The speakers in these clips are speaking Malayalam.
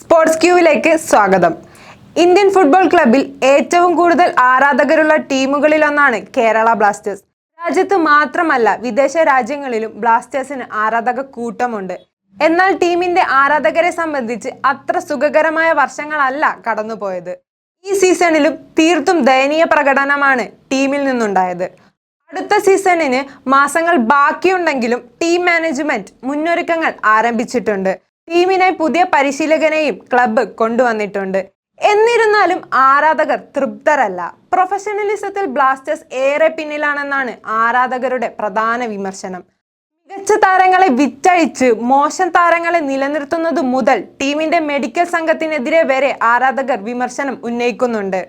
സ്പോർട്സ് ക്യൂവിലേക്ക് സ്വാഗതം. ഇന്ത്യൻ ഫുട്ബോൾ ക്ലബിൽ ഏറ്റവും കൂടുതൽ ആരാധകരുള്ള ടീമുകളിലൊന്നാണ് കേരള ബ്ലാസ്റ്റേഴ്സ്. രാജ്യത്ത് മാത്രമല്ല വിദേശ രാജ്യങ്ങളിലും ബ്ലാസ്റ്റേഴ്സിന് ആരാധക കൂട്ടമുണ്ട്. എന്നാൽ ടീമിന്റെ ആരാധകരെ സംബന്ധിച്ച് അത്ര സുഖകരമായ വർഷങ്ങളല്ല കടന്നുപോയത്. ഈ സീസണിലും തീർത്തും ദയനീയ പ്രകടനമാണ് ടീമിൽ നിന്നുണ്ടായത്. അടുത്ത സീസണിന് മാസങ്ങൾ ബാക്കിയുണ്ടെങ്കിലും ടീം മാനേജ്മെന്റ് മുന്നൊരുക്കങ്ങൾ ആരംഭിച്ചിട്ടുണ്ട്. ടീമിനായി പുതിയ പരിശീലകനെയും ക്ലബ്ബ് കൊണ്ടുവന്നിട്ടുണ്ട്. എന്നിരുന്നാലും ആരാധകർ തൃപ്തരല്ല. പ്രൊഫഷണലിസത്തിൽ ബ്ലാസ്റ്റേഴ്സ് ഏറെ പിന്നിലാണെന്നാണ് ആരാധകരുടെ പ്രധാന വിമർശനം. മികച്ച താരങ്ങളെ വിറ്റഴിച്ച് മോശം താരങ്ങളെ നിലനിർത്തുന്നത് മുതൽ ടീമിന്റെ മെഡിക്കൽ സംഘത്തിനെതിരെ വരെ ആരാധകർ വിമർശനം ഉന്നയിക്കുന്നുണ്ട്.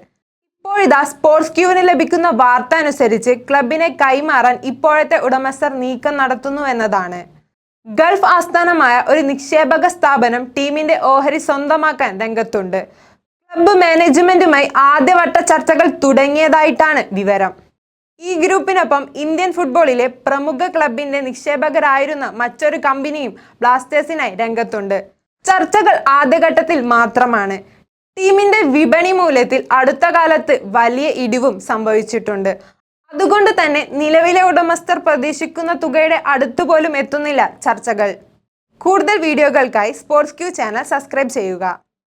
ഇപ്പോഴിതാ സ്പോർട്സ് ക്യൂവിന് ലഭിക്കുന്ന വാർത്ത അനുസരിച്ച് ക്ലബിനെ കൈമാറാൻ ഇപ്പോഴത്തെ ഉടമസ്ഥർ നീക്കം നടത്തുന്നു എന്നതാണ്. ഗൾഫ് ആസ്ഥാനമായ ഒരു നിക്ഷേപക സ്ഥാപനം ടീമിന്റെ ഓഹരി സ്വന്തമാക്കാൻ രംഗത്തുണ്ട്. ക്ലബ്ബ് മാനേജ്മെന്റുമായി ആദ്യവട്ട ചർച്ചകൾ തുടങ്ങിയതായിട്ടാണ് വിവരം. ഈ ഗ്രൂപ്പിനൊപ്പം ഇന്ത്യൻ ഫുട്ബോളിലെ പ്രമുഖ ക്ലബിന്റെ നിക്ഷേപകരായിരുന്ന മറ്റൊരു കമ്പനിയും ബ്ലാസ്റ്റേഴ്സിനായി രംഗത്തുണ്ട്. ചർച്ചകൾ ആദ്യഘട്ടത്തിൽ മാത്രമാണ്. ടീമിന്റെ വിപണി മൂല്യത്തിൽ അടുത്ത കാലത്ത് വലിയ ഇടിവും സംഭവിച്ചിട്ടുണ്ട്. അതുകൊണ്ട് തന്നെ നിലവിലെ ഉടമസ്ഥർ പ്രതീക്ഷിക്കുന്ന തുകയുടെ അടുത്തുപോലും എത്തുന്നില്ല ചർച്ചകൾ. കൂടുതൽ വീഡിയോകൾക്കായി സ്പോർട്സ് ക്യൂ ചാനൽ സബ്സ്ക്രൈബ് ചെയ്യുക.